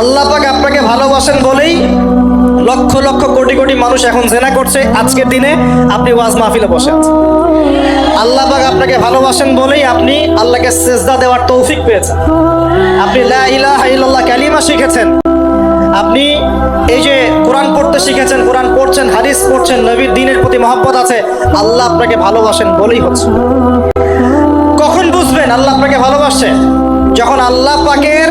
আল্লাহ পাক আপনাকে ভালোবাসেন বলেই লক্ষ লক্ষ কোটি কোটি মানুষ এখন জেনা করছে আজকের দিনে আপনি ওয়াজ মাহফিলে বসে আছেন। আল্লাহ পাক আপনাকে ভালোবাসেন বলেই আপনি আল্লাহকে সেজদা দেওয়ার তৌফিক পেয়েছেন। আপনি লা ইলাহা ইল্লাল্লাহ কালিমা শিখেছেন। আপনি এই যে কোরআন পড়তে শিখেছেন, কোরআন পড়ছেন, হাদিস পড়ছেন, নবীর দিনের প্রতি মহব্বত আছে, আল্লাহ আপনাকে ভালোবাসেন বলেই হচ্ছে। কখন বুঝবেন আল্লাহ আপনাকে ভালোবাসছে যখন আল্লাহ পাকের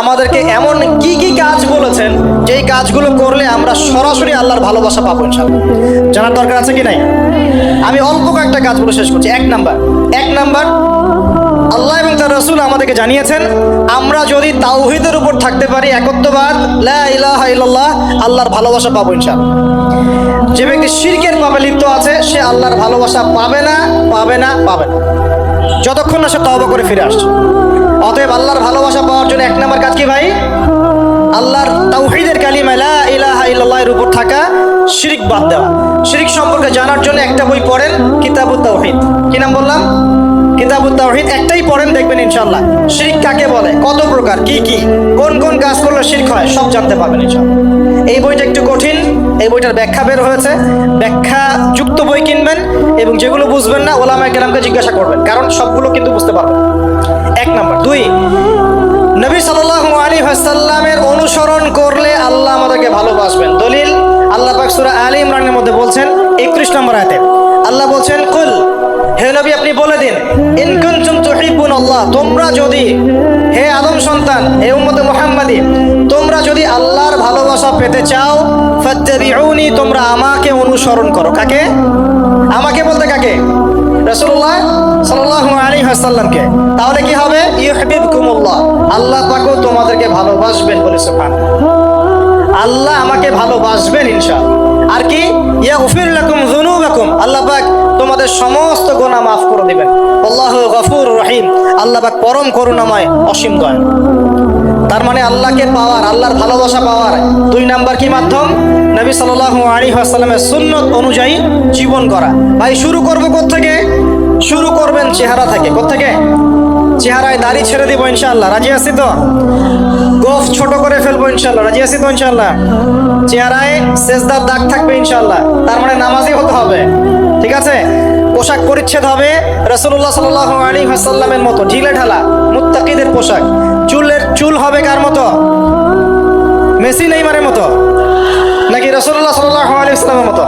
আমাদেরকে এমন কি কি কাজ বলেছেন, যেই কাজগুলো করলে আমরা সরাসরি আল্লাহর ভালোবাসা পাবো ইনশাআল্লাহ। জানার দরকার আছে কি নাই? আমি অল্প কয়েকটা কাজ বলে শেষ করছি। এক নাম্বার এক নাম্বার রসুল আমাদেরকে জানিয়েছেন, আমরা যদি তাওহিদের উপর থাকতে পারি, একত্ববাদ, লা ইলাহা ইল্লাল্লাহ, আল্লাহর ভালোবাসা পাবো ইনশাআল্লাহ। যে ব্যক্তি শিরকের পাবে লিপ্ত আছে, সে আল্লাহর ভালোবাসা পাবে না পাবে না পাবে না। যতক্ষণ না সে তওবা করে ফিরে আসছে। অতএব আল্লাহর ভালোবাসা পাওয়ার জন্য এক নম্বর কাজ কি ভাই? আল্লাহর তাওহীদের কালিমা লা ইলাহা ইল্লাল্লাহের উপর থাকা শিরিক বাদ দেওয়া। শিরিক সম্পর্কে জানার জন্য একটা বই পড়েন, কিতাবুত তাওহীদ। কি নাম বললাম? তাওহীদ একটাই পড়েন, দেখবেন ইনশাআল্লাহ। শিরিক কাকে বলে? কত প্রকার? কি কি? কোন কোন কাজ করলে শিরিক হয়? সব জানতে পারবেন ইনশাআল্লাহ। এই বইটা একটু কঠিন। এই বইটার ব্যাখ্যা বের হয়েছে। ব্যাখ্যা যুক্ত বই কিনবেন এবং যেগুলো বুঝবেন না ওলামা কেরামকে জিজ্ঞাসা করবেন। কারণ সবগুলো কিন্তু বুঝতে পারবেন। এক নাম্বার। দুই, নবী সাল্লাল্লাহু আলাইহি ওয়াসাল্লামের অনুসরণ করলে আল্লাহ আমাদেরকে ভালোবাসবেন। দলিল, আল্লাহ পাক সূরা আলী ইমরানের মধ্যে বলছেন 31 নম্বর আয়াতে, আল্লাহ বলছেন, কুল, হে নবী, আপনি বলে দিন তোমরা যদি, হে আদম সন্তান, হে উম্মতে মুহাম্মাদি, তোমরা যদি আল্লাহর ভালোবাসা পেতে চাও, ফাত্তাবিউনি, তোমরা আমাকে অনুসরণ করো। কাকে? আমাকে বলতে কাকে? রাসূলুল্লাহ সাল্লাল্লাহু আলাইহি ওয়াসাল্লামকে। তাহলে কি হবে? ইউহিব্বুকুমুল্লাহ। আল্লাহ পাকও তোমাদেরকে ভালোবাসবেন বলে সুবহানাল্লাহ। আল্লাহ আমাকে ভালোবাসবেন ইনশাআল্লাহ। আর কি? ইয়াগফির লাকুম যুনুবাকুম। আল্লাহ পাক তোমাদের সমস্ত গুনাহ মাফ করে দিবেন। আল্লাহু গফুর রহিম। আল্লাহবাক পরম করুণাময় অসীম দয়ালু। তার মানে আল্লাহকে পাওয়ার, আল্লাহর ভালোবাসা পাওয়ার দুই নাম্বার কি মাধ্যম? নবী সাল্লাল্লাহু আলাইহি ওয়াসাল্লামের সুন্নত অনুযায়ী জীবন করা। ভাই, শুরু করব থেকে শুরু করবেন চেহারা থেকে। থেকে চেহারায় দাড়ি ছেড়ে দিব ইনশাআল্লাহ। রাজি আছি তো? গোফ ছোট করে ফেলব ইনশাল্লাহ রাজি আছি তো ইনশাআল্লাহ? চেহারায় সেজদার দাগ থাকবে ইনশাল্লাহ তার মানে নামাজই হতে হবে। আছে? পোশাক পরিচ্ছেদ হবে রসুল্লাহ সাল আলী হাসাল্লামের মতো, ঢিলে ঢালা, মুত্তাকিদের পোশাক। চুলের, চুল হবে কার মতো? মেসি নেইমারের মতো? নাকি রসুল্লাহ সাল্লাহ আলী ইসলামের মতো?